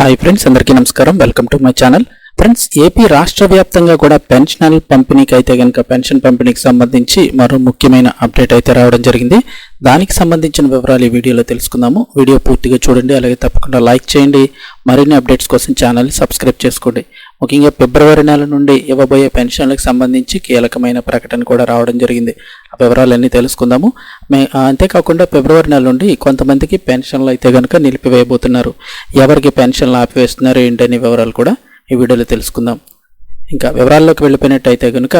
Hi friends అందరికీ నమస్కారం. Welcome to my channel. Friends AP రాష్ట్ర వ్యాప్తంగా కూడా పెన్షనల్ పంపిణీకి అయితే కనుక పెన్షన్ పంపిణీకి సంబంధించి మరో ముఖ్యమైన అప్డేట్ అయితే రావడం జరిగింది. దానికి సంబంధించిన వివరాలు ఈ వీడియోలో తెలుసుకుందాము. వీడియో పూర్తిగా చూడండి అలాగే తప్పకుండా లైక్ చేయండి. మరిన్ని అప్డేట్స్ కోసం ఛానల్ని సబ్స్క్రైబ్ చేసుకోండి. ముఖ్యంగా ఫిబ్రవరి నెల నుండి ఇవ్వబోయే పెన్షన్లకు సంబంధించి కీలకమైన ప్రకటన కూడా రావడం జరిగింది. ఆ వివరాలన్నీ తెలుసుకుందాము. మే అంతేకాకుండా ఫిబ్రవరి నెల నుండి కొంతమందికి పెన్షన్లు అయితే కనుక నిలిపివేయబోతున్నారు. ఎవరికి పెన్షన్లు ఆపివేస్తున్నారు ఏంటనే వివరాలు కూడా ఈ వీడియోలో తెలుసుకుందాం. ఇంకా వివరాల్లోకి వెళ్ళిపోయినట్టయితే కనుక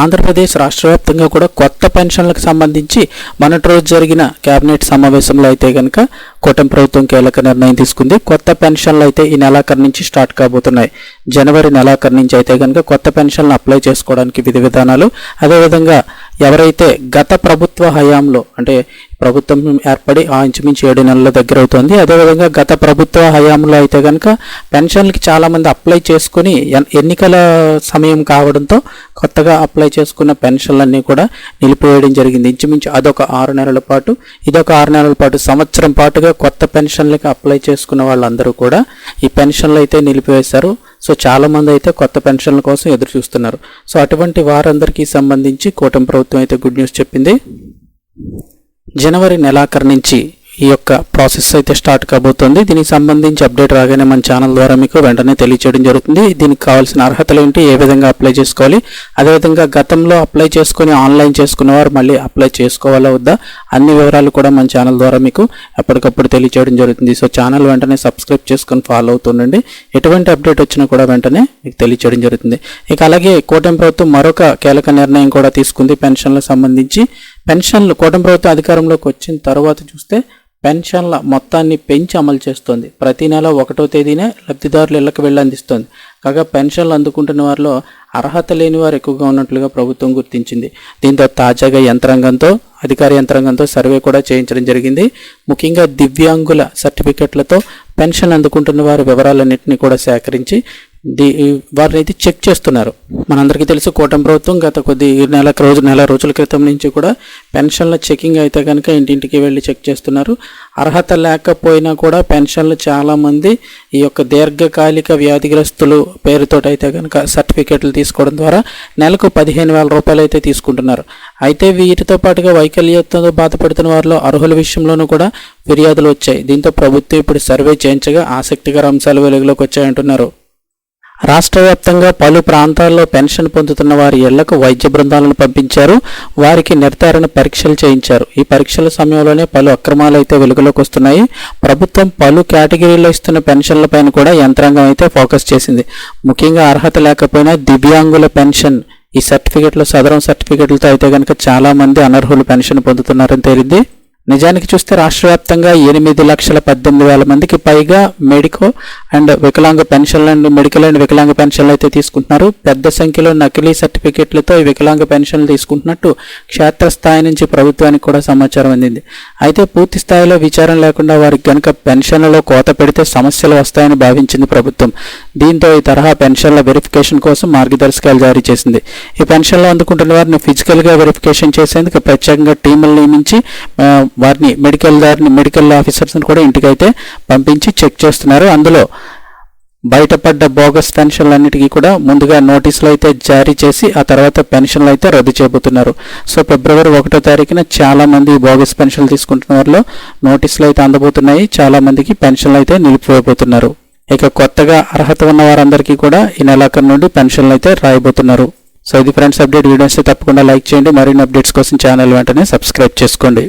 ఆంధ్రప్రదేశ్ రాష్ట్ర వ్యాప్తంగా కూడా కొత్త పెన్షన్లకు సంబంధించి మొన్నటి రోజు జరిగిన కేబినెట్ సమావేశంలో అయితే కనుక కూటమి ప్రభుత్వం కీలక నిర్ణయం తీసుకుంది. కొత్త పెన్షన్లు అయితే ఈ నెలాఖరు నుంచి స్టార్ట్ కాబోతున్నాయి. జనవరి నెలాఖరు నుంచి అయితే కనుక కొత్త పెన్షన్లు అప్లై చేసుకోవడానికి విధి విధానాలు అదేవిధంగా ఎవరైతే గత ప్రభుత్వ హయాంలో అంటే ప్రభుత్వం ఏర్పడి ఆ ఇంచుమించు ఏడు నెలల దగ్గర అవుతుంది అదేవిధంగా గత ప్రభుత్వ హయాంలో అయితే కనుక పెన్షన్లకి చాలామంది అప్లై చేసుకుని ఎన్నికల సమయం కావడంతో కొత్తగా అప్లై చేసుకున్న పెన్షన్లన్నీ కూడా నిలిపివేయడం జరిగింది. ఇంచుమించు అదొక ఆరు నెలల పాటు ఇదొక ఆరు నెలల పాటు సంవత్సరం పాటుగా కొత్త పెన్షన్లకి అప్లై చేసుకున్న వాళ్ళందరూ కూడా ఈ పెన్షన్లు అయితే నిలిపివేశారు. సో చాలామంది అయితే కొత్త పెన్షన్ల కోసం ఎదురు చూస్తున్నారు. సో అటువంటి వారందరికీ సంబంధించి కూటమి ప్రభుత్వం అయితే గుడ్ న్యూస్ చెప్పింది. జనవరి నెలాఖరు నుంచి ఈ యొక్క ప్రాసెస్ అయితే స్టార్ట్ కాబోతుంది. దీనికి సంబంధించి అప్డేట్ రాగానే మన ఛానల్ ద్వారా మీకు వెంటనే తెలియచేయడం జరుగుతుంది. దీనికి కావాల్సిన అర్హతలు ఏంటి ఏ విధంగా అప్లై చేసుకోవాలి అదేవిధంగా గతంలో అప్లై చేసుకుని ఆన్లైన్ చేసుకున్న వారు మళ్ళీ అప్లై చేసుకోవాలా వద్దా? అన్ని వివరాలు కూడా మన ఛానల్ ద్వారా మీకు ఎప్పటికప్పుడు తెలియచేయడం జరుగుతుంది. సో ఛానల్ వెంటనే సబ్స్క్రైబ్ చేసుకొని ఫాలో అవుతుండండి ఎటువంటి అప్డేట్ వచ్చినా కూడా వెంటనే మీకు తెలియచేయడం జరుగుతుంది. ఇక అలాగే కూటమి ప్రభుత్వం మరొక కీలక నిర్ణయం కూడా తీసుకుంది. పెన్షన్లకు సంబంధించి. పెన్షన్లు కూటమి ప్రభుత్వం అధికారంలోకి వచ్చిన తర్వాత చూస్తే పెన్షన్ల మొత్తాన్ని పెంచి అమలు చేస్తోంది. ప్రతి నెల ఒకటో తేదీనే లబ్ధిదారులు ఇళ్ళకు వెళ్ళి అందిస్తోంది. కాగా పెన్షన్లు అందుకుంటున్న వారిలో అర్హత లేని వారు ఎక్కువగా ఉన్నట్లుగా ప్రభుత్వం గుర్తించింది. దీంతో తాజాగా యంత్రాంగంతో అధికార యంత్రాంగంతో సర్వే కూడా చేయించడం జరిగింది. ముఖ్యంగా దివ్యాంగుల సర్టిఫికెట్లతో పెన్షన్ అందుకుంటున్న వారి వివరాలన్నింటినీ కూడా సేకరించి ది అయితే చెక్ చేస్తున్నారు. మనందరికీ తెలుసు కూటమి ప్రభుత్వం గత కొద్ది నెల రోజు నెల రోజుల క్రితం నుంచి కూడా పెన్షన్ల చెకింగ్ అయితే కనుక ఇంటింటికి వెళ్ళి చెక్ చేస్తున్నారు. అర్హత లేకపోయినా కూడా పెన్షన్లు చాలామంది ఈ యొక్క దీర్ఘకాలిక వ్యాధిగ్రస్తులు పేరుతో అయితే కనుక సర్టిఫికేట్లు తీసుకోవడం ద్వారా నెలకు పదిహేను వేల రూపాయలు అయితే తీసుకుంటున్నారు. అయితే వీటితో పాటుగా వైకల్యంతో బాధపడుతున్న వారిలో అర్హుల విషయంలోనూ కూడా ఫిర్యాదులు వచ్చాయి. దీంతో ప్రభుత్వం ఇప్పుడు సర్వే చేయించగా ఆసక్తికర అంశాలు వెలుగులోకి వచ్చాయంటున్నారు. రాష్ట్ర వ్యాప్తంగా పలు ప్రాంతాల్లో పెన్షన్ పొందుతున్న వారి ఇళ్ళకు వైద్య బృందాలను పంపించారు. వారికి నిర్ధారణ పరీక్షలు చేయించారు. ఈ పరీక్షల సమయంలోనే పలు అక్రమాలు అయితే వెలుగులోకి వస్తున్నాయి. ప్రభుత్వం పలు కేటగిరీలో ఇస్తున్న పెన్షన్లపైన కూడా యంత్రాంగం అయితే ఫోకస్ చేసింది. ముఖ్యంగా అర్హత లేకపోయినా దివ్యాంగుల పెన్షన్ ఈ సర్టిఫికెట్లు సదరం సర్టిఫికెట్లతో అయితే కనుక చాలా మంది అనర్హులు పెన్షన్ పొందుతున్నారని తేలింది. నిజానికి చూస్తే రాష్ట్ర వ్యాప్తంగా ఎనిమిది లక్షల పద్దెనిమిది వేల మందికి పైగా మెడికో అండ్ వికలాంగ పెన్షన్లు అండ్ మెడికల్ అండ్ వికలాంగ పెన్షన్లు అయితే తీసుకుంటున్నారు. పెద్ద సంఖ్యలో నకిలీ సర్టిఫికెట్లతో ఈ వికలాంగ పెన్షన్లు తీసుకుంటున్నట్టు క్షేత్రస్థాయి నుంచి ప్రభుత్వానికి కూడా సమాచారం అందింది. అయితే పూర్తి స్థాయిలో విచారం లేకుండా వారికి కనుక పెన్షన్లలో కోత పెడితే సమస్యలు వస్తాయని భావించింది ప్రభుత్వం. దీంతో ఈ తరహా పెన్షన్ల వెరిఫికేషన్ కోసం మార్గదర్శకాలు జారీ చేసింది. ఈ పెన్షన్లు అందుకుంటున్న వారిని ఫిజికల్గా వెరిఫికేషన్ చేసేందుకు ప్రత్యేకంగా టీములు నియమించి వారిని మెడికల్ దారిని మెడికల్ ఆఫీసర్స్ని కూడా ఇంటికైతే పంపించి చెక్ చేస్తున్నారు. అందులో బయటపడ్డ బోగస్ పెన్షన్లన్నిటికీ కూడా ముందుగా నోటీసులు అయితే జారీ చేసి ఆ తర్వాత పెన్షన్లు అయితే రద్దు చేయబోతున్నారు. సో ఫిబ్రవరి ఒకటో తారీఖున చాలా మంది బోగస్ పెన్షన్లు తీసుకుంటున్న వారిలో నోటీసులు అయితే అందబోతున్నాయి. చాలామందికి పెన్షన్లు అయితే నిలిపివేయబోతున్నారు. ఇక కొత్తగా అర్హత ఉన్న వారందరికీ కూడా ఈ నెలాఖరు నుండి పెన్షన్లు అయితే రాయబోతున్నారు. సో ఇది ఫ్రెండ్స్ అప్డేట్. వీడియోస్ తప్పకుండా లైక్ చేయండి. మరిన్ని అప్డేట్స్ కోసం ఛానల్ వెంటనే సబ్స్క్రైబ్ చేసుకోండి.